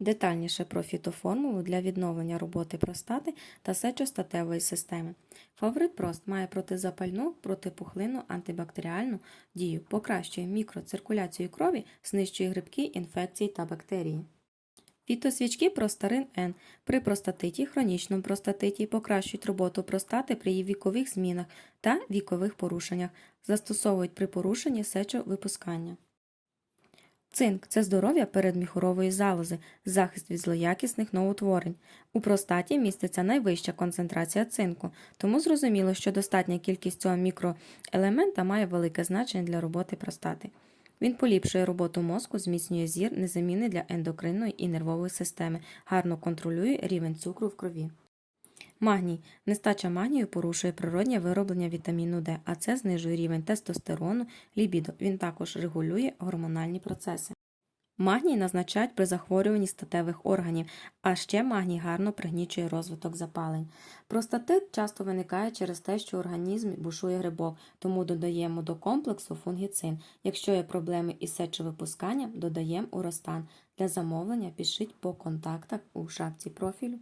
Детальніше про фітоформулу для відновлення роботи простати та сечостатевої системи. Фаворит Прост має протизапальну, протипухлинну, антибактеріальну дію, покращує мікроциркуляцію крові, знищує грибки, інфекції та бактерії. Фітосвічки Простарин Н при простатиті, хронічному простатиті покращують роботу простати при її вікових змінах та вікових порушеннях, застосовують при порушенні сечовипускання. Цинк це здоров'я передміхурової залози, захист від злоякісних новоутворень. У простаті міститься найвища концентрація цинку, тому зрозуміло, що достатня кількість цього мікроелемента має велике значення для роботи простати. Він поліпшує роботу мозку, зміцнює зір, незамінний для ендокринної і нервової системи, гарно контролює рівень цукру в крові. Магній. Нестача магнію порушує природнє вироблення вітаміну Д, а це знижує рівень тестостерону, лібідо. Він також регулює гормональні процеси. Магній назначають при захворюванні статевих органів, а ще магній гарно пригнічує розвиток запалень. Простатит часто виникає через те, що організм бушує грибок, тому додаємо до комплексу фунгіцин. Якщо є проблеми із сечовипусканням, додаємо уростан. Для замовлення пишіть по контактах у шапці профілю.